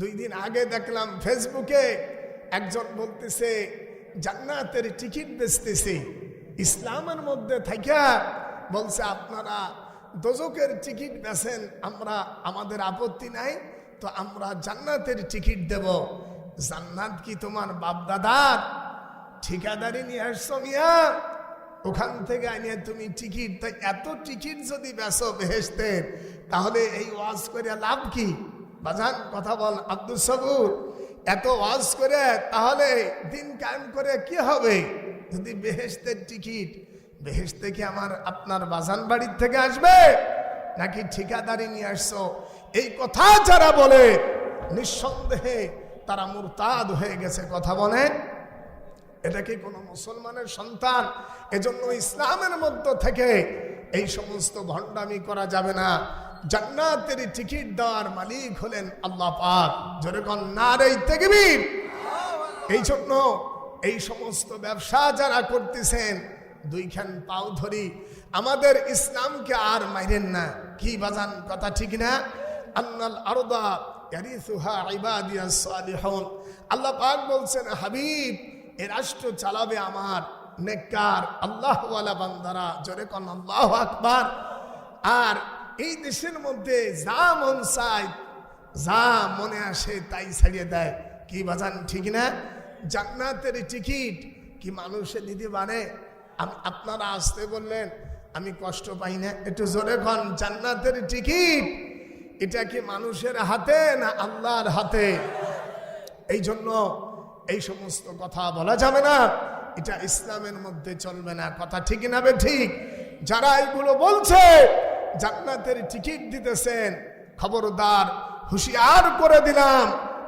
দুই দিন আগে দেখলাম ফেসবুকে একজন বলতেছে, জান্নাতের টিকিট বেচতেছে। ইসলামের মধ্যে থাকা বলছে, আপনারা দোজকের টিকিট বেছেন আমরা, আমাদের আপত্তি নাই, তো আমরা জান্নাতের টিকিট দেব। জান্নাত কি তোমার বাপ দাদার ঠিকাদারি নিয়ে আসছো মিয়া? ওখান থেকে আনিয়ে তুমি টিকিট এত টিকিট যদি বেসো বেহেস্তের তাহলে এই ওয়াজ করে লাভ কি? বাজান কথা বল, আব্দুল সবুর। এত ওয়াজ করে, তাহলে দিন কায়েম করে কি হবে? যদি বেহেস্তের টিকিট বেহেস্তে কি আমার আপনার বাজান বাড়ির থেকে আসবে? নাকি ঠিকাদারি নিয়ে আসছো? এই কথা যারা বলে, নিঃসন্দেহে তারা মুরতাদ হয়ে গেছে, কথা বলে। এটা কি কোনো মুসলমানের সন্তান? এজন্য ইসলামের মধ্য থেকে এই সমস্ত ভণ্ডামি করা যাবে না। জান্নাতের টিকিট দেওয়ার মালিক হলেন আল্লাহ পাক। যেরকম নারী তেগবীর এই জন্য এই সমস্ত ব্যবসা যারা করতেছেন, দুইখান পাও ধরি, আমাদের ইসলামকে আর মাইরেন না। কি বাজান, কথা ঠিক না? আন্নাল আরদা আল্লাহ পাক বলছেন, হাবিব, এ রাষ্ট্র চালাবে আমার নেককার, আল্লাহওয়ালা বান্দারা। জোরে কন, আল্লাহ আকবার। আর এই দেশের মধ্যে যা মন চায়, যা মনে আসে তাই ছাড়িয়ে দেয়। কি বাজান, ঠিক না? জান্নাতের টিকিট কি মানুষে দিতে পারে? আমি আপনারা আসতে বললেন, আমি কষ্ট পাই না। একটু জোরে কন, জান্নাতের টিকিট, এটা কি মানুষের হাতে না আল্লাহর হাতে? এই জন্য এই সমস্ত কথা বলা যাবে না। এটা ইসলামের মধ্যে চলবে না। কথা ঠিক না বে ঠিক? যারা এগুলো বলছে জান্নাতের টিকিট দিতেছেন। খবরদার, হুঁশিয়ার করে দিলাম।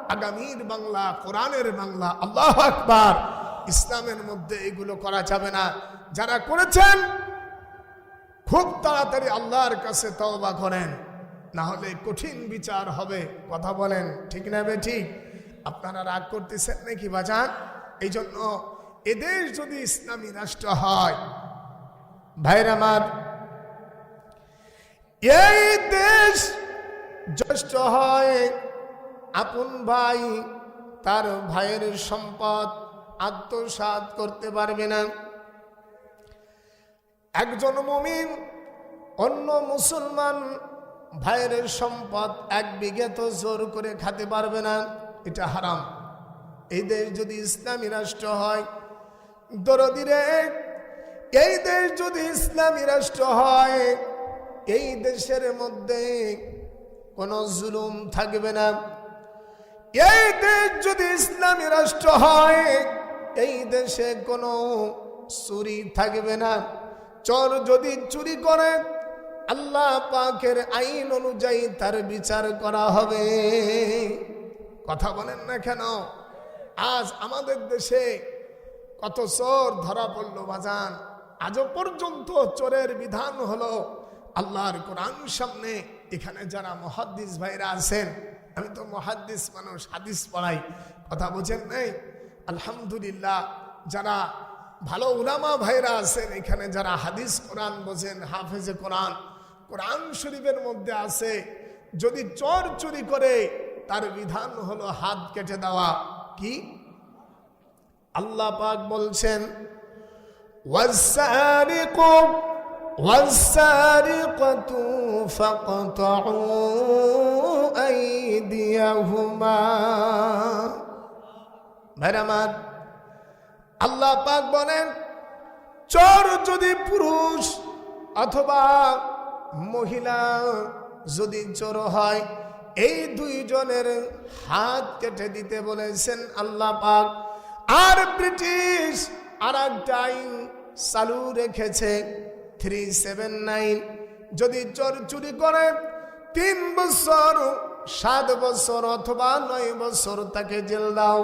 আগামীর বাংলা, কোরআনের বাংলা, আল্লাহ আকবার। ইসলামের মধ্যে এগুলো করা যাবে না। যারা করেছেন, খুব তাড়াতাড়ি আল্লাহর কাছে তওবা করেন। না হলে কঠিন বিচার হবে। কথা বলেন, ঠিক না বে ঠিক আপনারা রাগ করতেছেন নাকি বাজান? এই জন্য এদেশ যদি ইসলামী রাষ্ট্র হয়, ভাইর আমার এই দেশ জ্যেষ্ঠ হয় আপন ভাই, তার ভাইয়ের সম্পদ আত্মসাত করতে পারবে না। একজন মুমিন, অন্য মুসলমান ভাইয়ের সম্পদ এক বিঘে তো জোর করে খেতে পারবে না, এটা হারাম। এই দেশ যদি ইসলামী রাষ্ট্র হয়, দরদিরে, এই দেশ যদি ইসলামী রাষ্ট্র হয় এই দেশের মধ্যে কোনো জুলুম থাকবে না। এই দেশ যদি ইসলামী রাষ্ট্র হয়, এই দেশে কোনো চুরি থাকবে না। চোর যদি চুরি করে, আল্লাহ পাকের আইন অনুযায়ী তার বিচার করা হবে। কথা বলেন না কেন? আজ আমাদের দেশে কত চোর ধরা পড়ল বাজান। আজও পর্যন্ত চোরের বিধান হলো আল্লাহর কোরআন সামনে এখানে যারা মহাদ্দিস ভাইরা আছেন, আমি তো মহাদ্দিস মানুষ, হাদিস পড়াই, কথা বোঝেন নাই? আলহামদুলিল্লাহ, যারা ভালো উলামা ভাইরা আছেন, এখানে যারা হাদিস কোরআন বোঝেন, হাফেজে কোরআন কোরআন শরীফের মধ্যে আছে, যদি চর চুরি করে, তার বিধান হলো হাত কেটে দেওয়া। কি? আল্লাহ পাক বলছেন والسارقة فاقطعوا أيديهما ভাইরা আমার আল্লাহ পাক বলেন চোর যদি পুরুষ অথবা মহিলা যদি চোর হয় এই দুইজনের হাত কেটে দিতে বলেছেন আল্লাহ পাক আর ব্রিটিশ আর একটা আইন চালু রেখেছে থ্রি সেভেন নাইন যদি চোর চুরি করে, তিন বছর, সাত বছর অথবা নয় বছর তাকে জেল দাও।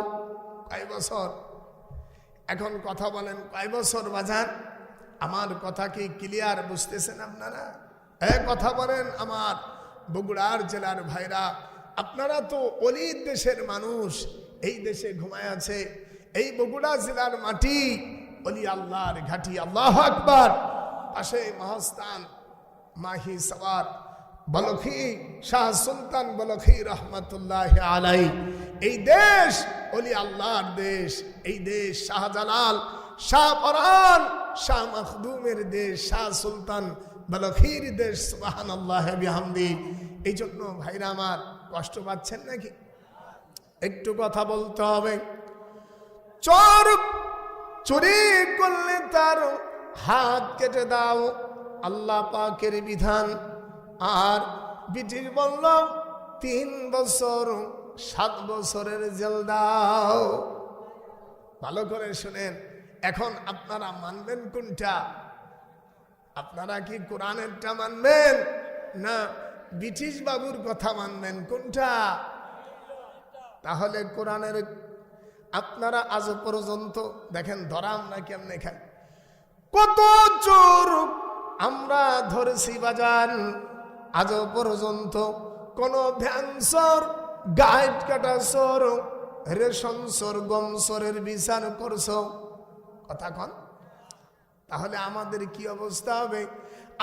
কয় বছর? এখন কথা বলেন, কয় বছর বাজান? আমার কথা কি ক্লিয়ার বুঝতেছেন আপনারা? এ, কথা বলেন আমার বগুড়ার জেলার ভাইরা, আপনারা তো অলির দেশের মানুষ, এই দেশে ঘুমায় আছে, এই বগুড়া জেলার মাটি অলি আল্লাহর ঘাটি, আল্লাহ আকবার। পাশে মহাস্তান মাহি সওয়ার বলখি শাহ সুলতান বলখি রহমতুল্লাহ আলাই এই দেশ অলি আল্লাহর দেশ, এই দেশ শাহজালাল, শাহ পরান, শাহ মখদুমের দেশ, শাহ সুলতান বলখির দেশ সুবাহান আল্লাহ বিহামদি। এই জন্য ভাইরা আমার, কষ্ট পাচ্ছেন নাকি? একটু কথা বলতে হবে। চোর চুরি করলে তার হাত কেটে দাও, আল্লাহ পাকের বিধান। আর বিটির বলল, তিন বছর, সাত বছরের জেল দাও। ভালো করে শুনেন, এখন আপনারা মানবেন কোনটা? আপনারা কি কোরআনেরটা মানবেন? না, ব্রিটিশ বাবুর কথা মানবেন কোনটা? তাহলে কোরআনের, আপনারা আজ পর্যন্ত, দেখেন, ধরাম না কেমনে খান কত চোর আমরা ধরেছি বাজার। আজ পর্যন্ত কোন ভ্যানসর গাইড কাটা সর, রেশন সর, গম সরের বিচার করছ। কথা কন। তাহলে আমাদের কি অবস্থা হবে?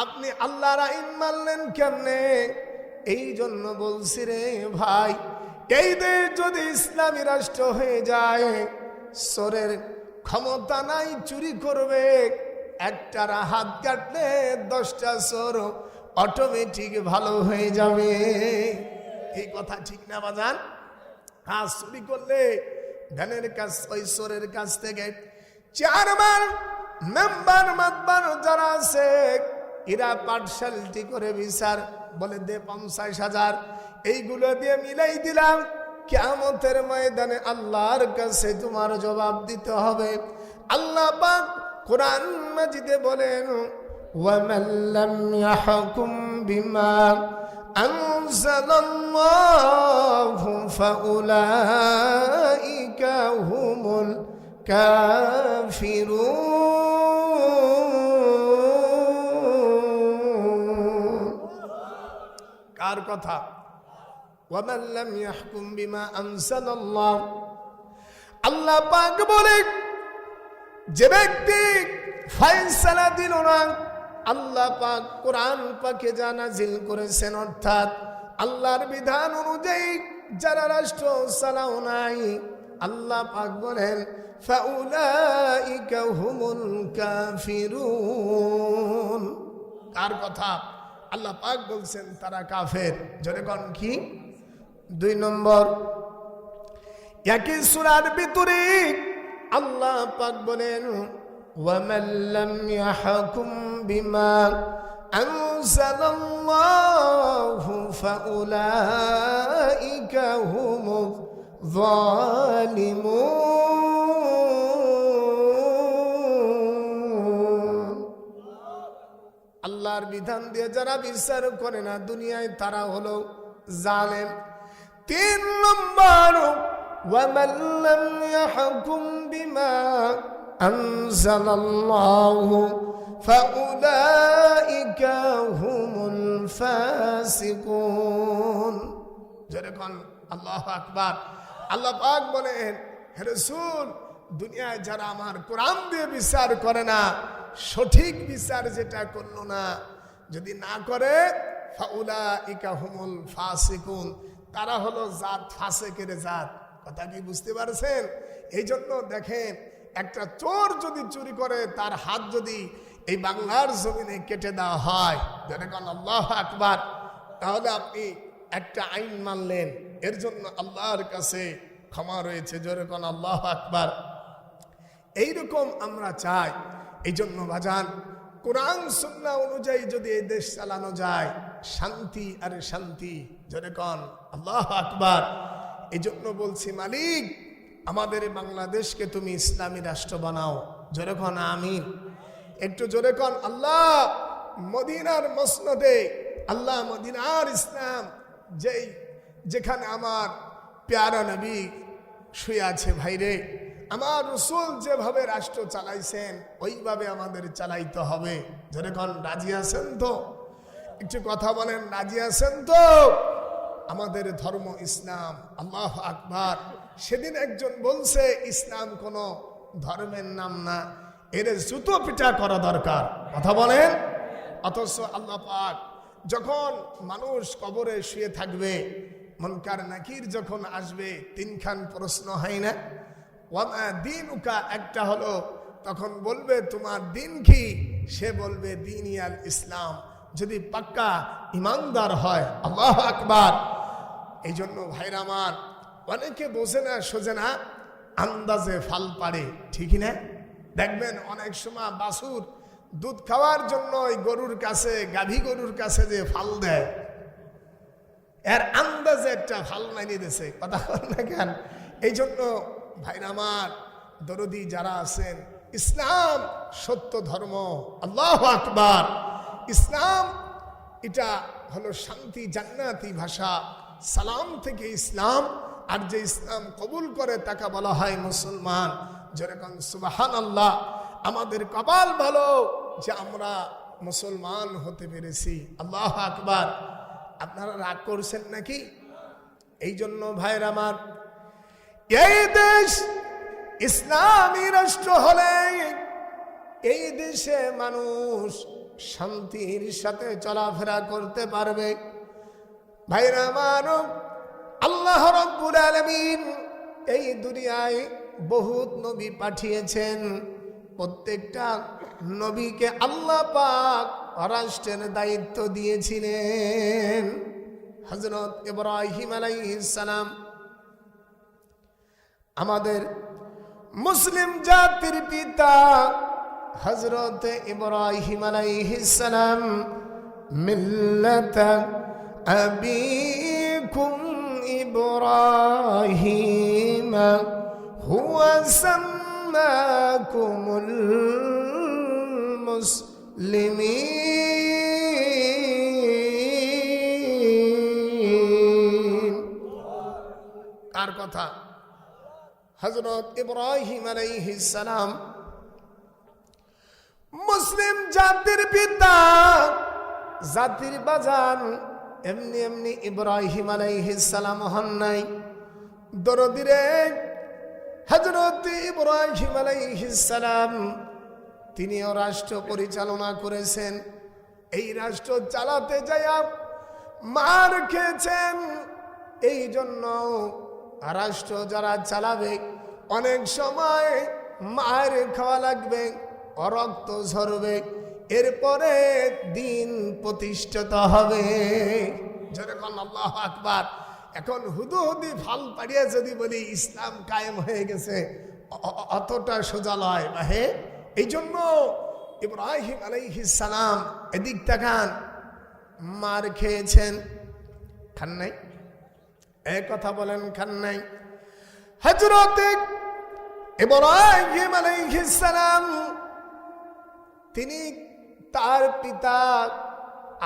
আপনি আল্লাহর আইন মানলেন কেমনে? এই জন্য বলছি রে ভাই, এই দেশ যদি ইসলামী রাষ্ট্র হয়ে যায়, সরের ক্ষমতা নাই, চুরি করবে। একটার হাত কাটলে দশটা সর অটোমেটিক ভালো হয়ে যাবে। এই কথা ঠিক না, বাজান? হাত চুরি করলে ধানের কাছ ওই সরের কাছ থেকে চারবার মেম্বার মাতবার যারা আছে, এরা পাঠশালটি করে বিচার। বলে দে পঞ্চাশ হাজার। এইগুলো দিয়ে মিলাই দিলাম। কেমতের ময়দানে আল্লাহর কাছে তোমার জবাব দিতে হবে। আল্লাহ পাক কোরআন মাজিদে বলেন ومن لم يحكم بما أنزل الله فأولئك هم الكافرون কার কথা ومن لم يحكم بما أنزل الله আল্লাহ পাক বলে যে ব্যক্তি ফাইসালা দিল না, আল্লাহ পাক কোরআন পাকে জানা জিল করেছেন, অর্থাৎ আল্লাহর বিধান অনুযায়ী যারা রাষ্ট্র চালাও নাই, আল্লাহ পাক বলেন কার কথা? আল্লাহ পাক বলছেন, তারা কাফের। জোরে কন কি? দুই নম্বর, একই সুরার ভিতরে আল্লাহ পাক বলেন ومن لم يحكم بما أنزل الله فأولئك هم الظالمون আল্লাহর বিধান দিয়ে যারা বিচার করে না দুনিয়ায় তারা হলো জালেম তিন নম্বর ومن لم يحكم بما أنزل الله فأولئك هم الفاسقون যেরকম আল্লাহ আকবার আল্লাহ পাক বলেন হে রসুল দুনিয়ায় যারা আমার কোরআন দিয়ে বিচার করে না সঠিক বিচার যেটা করলো না যদি না করে ফাউলা ইকা হুমুল ফাসিকুন তারা হলো জাত ফাসেকের জাত কথা কি বুঝতে পারছেন? এই জন্য দেখেন, একটা চোর যদি চুরি করে, তার হাত যদি এই বাংলার জমিনে কেটে দেওয়া হয় যেরকম আল্লাহ আকবার, তাহলে আপনি একটা আইন মানলেন। এর জন্য আল্লাহর কাছে ক্ষমা রয়েছে যেরকম আল্লাহ আকবার। এইরকম আমরা চাই। এই জন্য বাজান কোরআন, সুন্না অনুযায়ী যদি এই দেশ চালানো যায়, শান্তি আরে শান্তি যেরকম আল্লাহ আকবার। এই জন্য বলছি, মালিক, আমাদের বাংলাদেশকে তুমি ইসলামী রাষ্ট্র বানাও। জোরে কন, আমিন। একটু জোরে কন, আল্লাহ মদিনার মসনদে, আল্লাহ মদিনার ইসলাম, যেই যেখানে আমার প্যারা নবী শুয়ে আছে, ভাইরে, আমার রসুল যেভাবে রাষ্ট্র চালাইছেন, ওইভাবে আমাদের চালাইতে হবে। জোরে কন, রাজি আছেন তো? একটু কথা বলেন, রাজি আছেন তো? আমাদের ধর্ম ইসলাম, আল্লাহ আকবার। সেদিন একজন বলছে, ইসলাম কোন ধর্মের নাম না, এর জুতো পিঠা করা দরকার। কথা বলেন? অথচ আল্লাহ পাক যখন মানুষ কবরে শুয়ে থাকবে, মনকার নাকির যখন আসবে, তিনখান প্রশ্ন হয় না? দিন উকা একটা হলো, তখন বলবে, তোমার দিন কি? সে বলবে, দিন ইয়াল ইসলাম। যদি পাক্কা ইমানদার হয়, আল্লাহ আকবার। এই জন্য ভাইরা আমার, অনেকে বোঝে না, সোজে না, আন্দাজে ফাল পারে ঠিকই না? দেখবেন অনেক সময় বাসুর দুধ খাওয়ার জন্য ওই গরুর কাছে, গাভী গরুর কাছে যে ফাল দেয়, এর আন্দাজে একটা ফাল মানিয়ে দিছে কথা বল না কেন? এই জন্য ভাইরা আমার, দরদি যারা আছেন, ইসলাম সত্য ধর্ম, আল্লাহ আকবার। ইসলাম, এটা হলো শান্তি জান্নাতি ভাষা। সালাম থেকে ইসলাম, আর যে ইসলাম কবুল করে তাকে বলা হয় মুসলমান। যেরকম সুবাহান আল্লাহ আমাদের কপাল ভালো যে আমরা মুসলমান হতে পেরেছি। আল্লাহ আকবার। আপনারা রাগ করছেন নাকি? এই জন্য ভাইয়ের আমার, এই দেশ ইসলামী রাষ্ট্র হলে এই দেশে মানুষ শান্তির সাথে চলাফেরা করতে পারবে। ভাইরা আমার আল্লাহ রব্বুল আলমিন এই দুনিয়ায় বহুত নবী পাঠিয়েছেন। প্রত্যেকটা নবীকে আল্লাহ পাক রাষ্ট্রের দায়িত্ব দিয়েছিলেন। হজরত ইব্রাহিম আলাইহিসসালাম আমাদের মুসলিম জাতির পিতা হজরত ইব্রাহিম আলাইহিসসালাম মিল্লাত আবিকুম ইব্রাহিম হুয়া সাম্মাকুমুল মুসলিমিন কার কথা? হজরত ইব্রাহিম সালাম। মুসলিম জাতির পিতা, জাতির বাজান এমনি এমনি ইব্রাহিম সালাম হন নাই। দরদিরে হজরত ইব্রাহিম সালাম তিনিও রাষ্ট্র পরিচালনা করেছেন। এই রাষ্ট্র চালাতে যায় মার খেয়েছেন। এই জন্য রাষ্ট্র যারা চালাবে, অনেক সময় মায়ের খাওয়া লাগবে অরক্ত ঝরবে। এরপরে দিন প্রতিষ্ঠিত হবে। যেরকম আল্লাহ আকবার। এখন হুদু হুদি ফাল পাড়িয়ে যদি বলি ইসলাম কায়েম হয়ে গেছে অতটা সোজা লয় বাহে এই জন্য ইব্রাহিম সালাম এদিক তাকান, মার খেয়েছেন। খান নাই? এক কথা বলেন, খান নাই? হজরত ইব্রাহিম সালাম, তিনি তার পিতা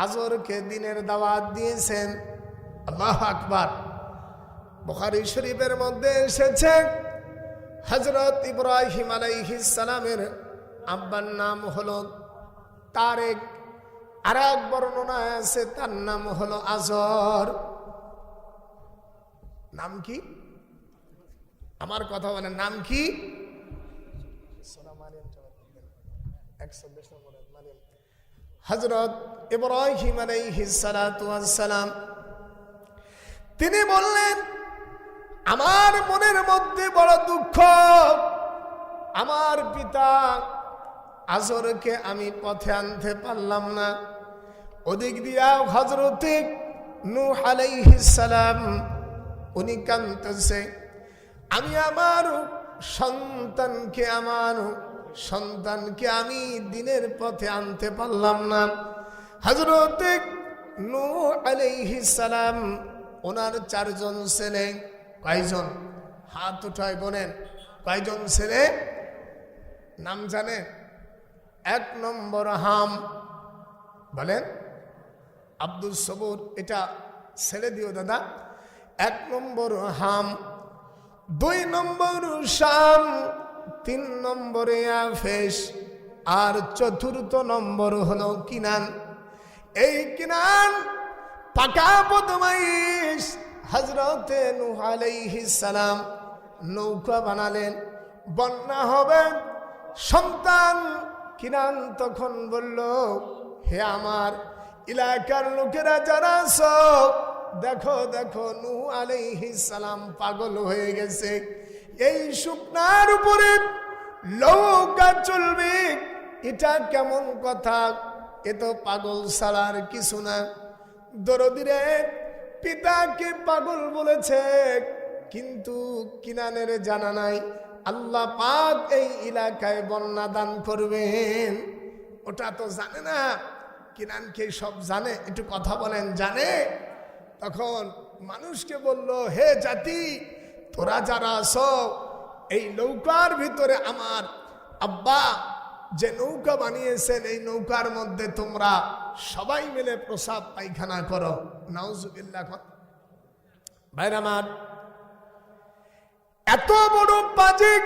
আজরকে দিনের দাওয়াত দিয়েছেন। আল্লাহ আকবার। বুখারী শরীফের মধ্যে এসেছে হজরত ইব্রাহিম সালামের আব্বার নাম হলো তারেক আর এক বর্ণনা আছে, তার নাম হলো আজর। নাম কি? আমার কথা বলে নাম কি? হজরত ইব্রাহিম সালাম, তিনি বললেন, আমার মনের মধ্যে বড় দুঃখ। আমার পিতা আজরকে আমি পথে আনতে পারলাম না। ওদিক দিয়া হজরতে নু আলাইহিস সালাম, উনি কান্দতেছে আমি আমার সন্তানকে, আমার সন্তানকে আমি দিনের পথে আনতে পারলাম না। হজরত নূ সালাম, ওনার চারজন ছেলে, কয়জন? হাত উঠায় বলেন, কয়জন ছেলে? নাম জানে? এক নম্বর হাম। বলেন, আব্দুল সবুর, এটা ছেড়ে দিও দাদা। এক নম্বর হাম। দুই নম্বর শাম। তিন নম্বরে আফেস আর চতুর্থ নম্বর হলো কিনান। এই কিনান পাকা বদমাইশ হজরতে সালাম নৌকা বানালেন। বন্যা হবে, সন্তান কিনান তখন বলল, হে আমার এলাকার লোকেরা যারা সব দেখো দেখো নু সালাম পাগল হয়ে গেছে। এই শুকনার উপরে নৌকা চলবে। এটা কেমন কথা? এ তো পাগল ছাড়ার কিছু না। দরদিরে পিতাকে পাগল বলেছে। কিন্তু কিনানের জানা নাই, আল্লাহ পাক এই এলাকায় বন্যা দান করবেন। ওটা তো জানে না। কিনানকে সব জানে? একটু কথা বলেন, জানে? তখন মানুষকে বলল, হে জাতি তোরা যারা আছো, এই নৌকার ভিতরে আমার আব্বা যে নৌকা বানিয়েছেন, এই নৌকার মধ্যে তোমরা সবাই মিলে প্রসাব পায়খানা করো। নাউজুবিল্লাহ ভাইর আমার, এত বড় বাজিক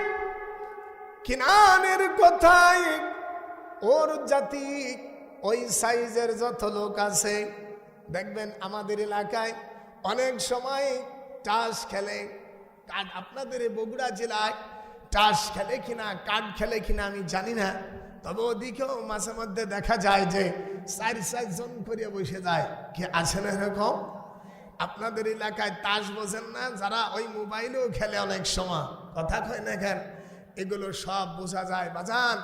কিনানের কথায় ওর জাতি ওই সাইজের যত লোক আছে, দেখবেন আমাদের এলাকায় অনেক সময় টাস খেলে। কাঠ আপনাদের বগুড়া জেলায় টাস খেলে কিনা কাঠ খেলে কিনা আমি জানি না। তবে ওদিকেও মাঝে মধ্যে দেখা যায় যে চার চারজন করে বসে যায়। কি আছে না এরকম? আপনাদের এলাকায় তাস বোঝেন না, যারা ওই মোবাইলেও খেলে অনেক সময়। কথা কয় না কেন? এগুলো সব বোঝা যায়, বাজান।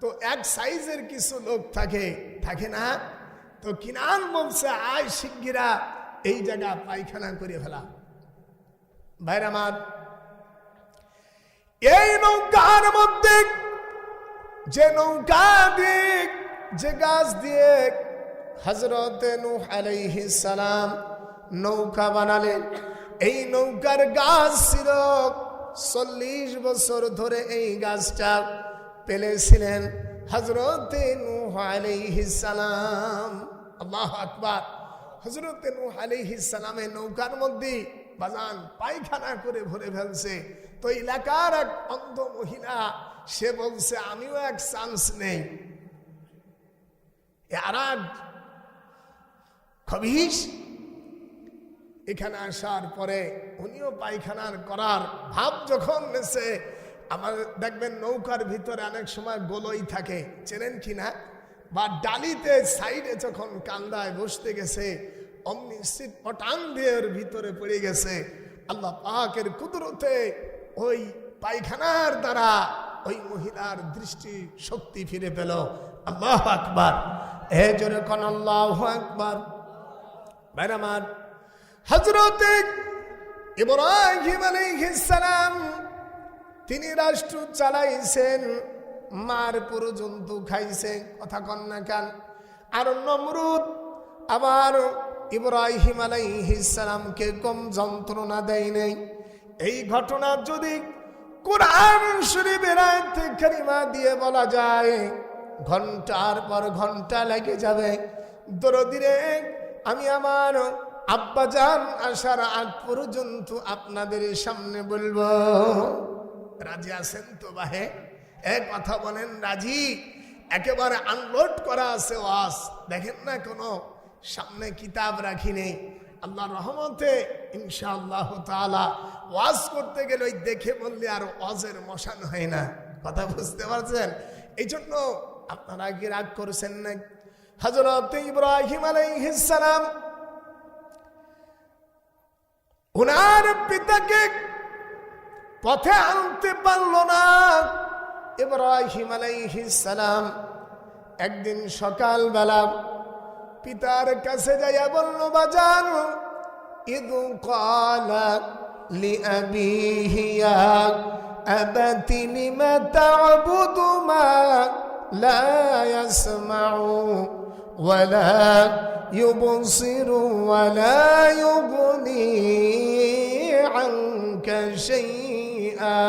তো এক সাইজের কিছু লোক থাকে থাকে না? তো কিনান বলছে, আয় শিগগিরা এই জায়গা পায়খানা করে ফেলা। ভাইর আমার, এই নৌকার মধ্যে যে নৌকা দিক যে গাছ দিয়ে হজরত সালাম নৌকা বানালেন, এই নৌকার গাছ ছিল চল্লিশ বছর ধরে এই গাছটা পেলেছিলেন হজরত সালাম। আল্লাহ আকবার। হজরত সালামের নৌকার মধ্যে বাজান পায়খানা করে ভরে ফেলছে। তো এলাকার এক অন্ধ মহিলা, সে বলছে, আমিও এক চান্স নেই। এখানে আসার পরে উনিও পায়খানার করার ভাব যখন নেছে, আমার দেখবেন নৌকার ভিতরে অনেক সময় গোলই থাকে। চেনেন কি না? বা ডালিতে সাইডে যখন কান্দায় বসতে গেছে অমনি ওর ভিতরে পড়ে গেছে। আল্লাহ পাকের কুদরতে ওই পায়খানার দ্বারা ওই মহিলার দৃষ্টি শক্তি ফিরে পেল। আল্লাহ আকবার। এ জোরে কন আল্লাহ আকবার। বাইরামার হজরতে ইব্রাহিম সালাম তিনি রাষ্ট্র চালাইছেন, মার পুরো জন্তু খাইছে, কথা কন্যা কান। আর নমরুদ আবার ইব্রাহিম আলাইহিস সালামকে কম যন্ত্রণা দেয় নাই। এই ঘটনা যদি কোরআন শরীফের কারিমা দিয়ে বলা যায়, ঘণ্টার পর ঘণ্টা লেগে যাবে। দরদিরে, আমি আমার আব্বাজান আসার আগ পর্যন্ত আপনাদের সামনে বলব, রাজি আছেন তো বাহে? এ কথা বলেন রাজি। একেবারে আনলোড করা আছে ওয়াজ। দেখেন না কোনো সামনে কিতাব রাখি নেই। আল্লাহ রহমতে ইনশাআল্লাহ তাআলা ওয়াজ করতে গেলে ওই দেখে বললে আর ওয়াজের মশান হয় না। কথা বুঝতে পারছেন? এই জন্য আপনারা কি রাগ করেছেন না? হজরত ইব্রাহিম আলাইহিস সালাম ওনার পিতাকে পথে আনতে পারল না। ইব্রাহিম আলাইহিস সালাম একদিন সকালবেলা পিতার কাছে যাইয়া বলল বাজান ইদু কালা لأبيه يا أبت لم تعبد ما لا يسمع ولا يبصر ولا يغني عنك شيئا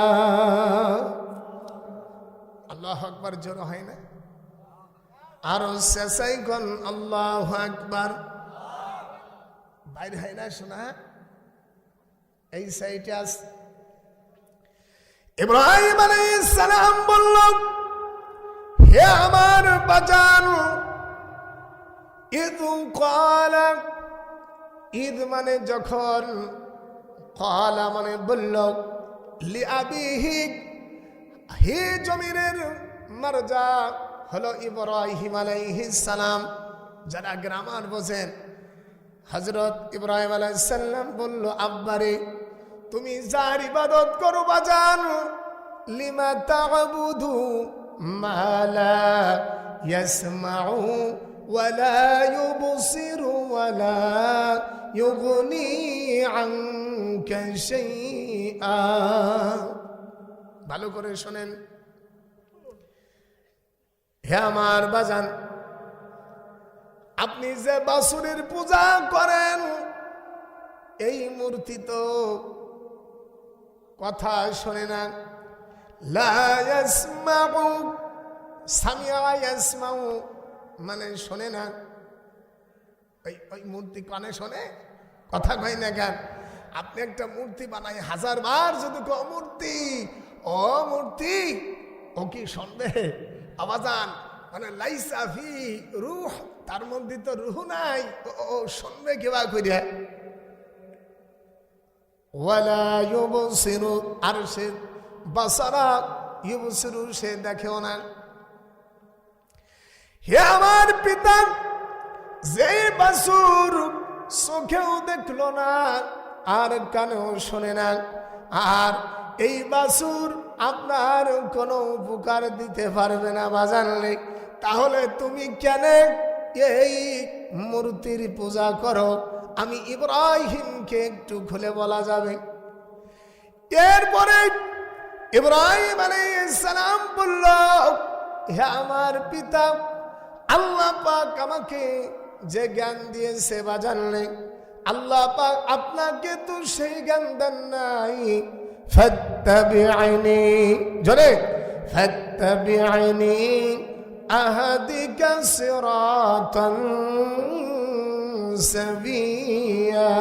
আল্লাহ আকবার জোর হয় না আরও শেষাই গন আল্লাহ আকবার। বাইরে হয় না, শোনা? এই সাইটে আস। ইব্রাহিম সালাম বলল, হে আমার বাজান ঈদ কালা ঈদ মানে যখন কালা মানে বলল, লি আবিহি, হে জমিরের মারজা হলো ইব্রাহিম সালাম। যারা গ্রামার বোঝেন হজরত ইব্রাহিম আলাইসাল্লাম বলল, আব্বারে, তুমি যার ইবাদত করো লিমা ওয়ালা ইউগনি আনকা শাইআ। ভালো করে শোনেন হে আমার বাজান, আপনি যে বাসুরের পূজা করেন, এই মূর্তি তো কথা শোনে না। মানে শোনে না। ওই ওই মূর্তি কানে শোনে? কথা কয় না কেন? আপনি একটা মূর্তি বানাই হাজার বার যদি মূর্তি, ও মূর্তি, ও কি শুনবে আবাজান মানে লাইসাফি রুহ, তার মধ্যে তো রুহ নাই। ও- শুনবে কেবা করিয়া ওয়ালা আর সে বাসারা ইউবসিরু, সে দেখেও না। হে আমার পিতা যে বাসুর চোখেও দেখল না, আর কানেও শোনে না, আর এই বাসুর আপনার কোনো উপকার দিতে পারবে না বাজানলে তাহলে তুমি কেন এই মূর্তির পূজা করো? আমি ইব্রাহিমকে একটু খুলে বলা যাবে। এরপরে ইব্রাহিম সালাম বলল, হে আমার পিতা, আল্লাহ পাক আমাকে যে জ্ঞান দিয়েছে বা জানলে আল্লাহ পাক আপনাকে তো সেই জ্ঞান দেন নাই। فاتبعني جلي فاتبعني أهدك صراطا سبيا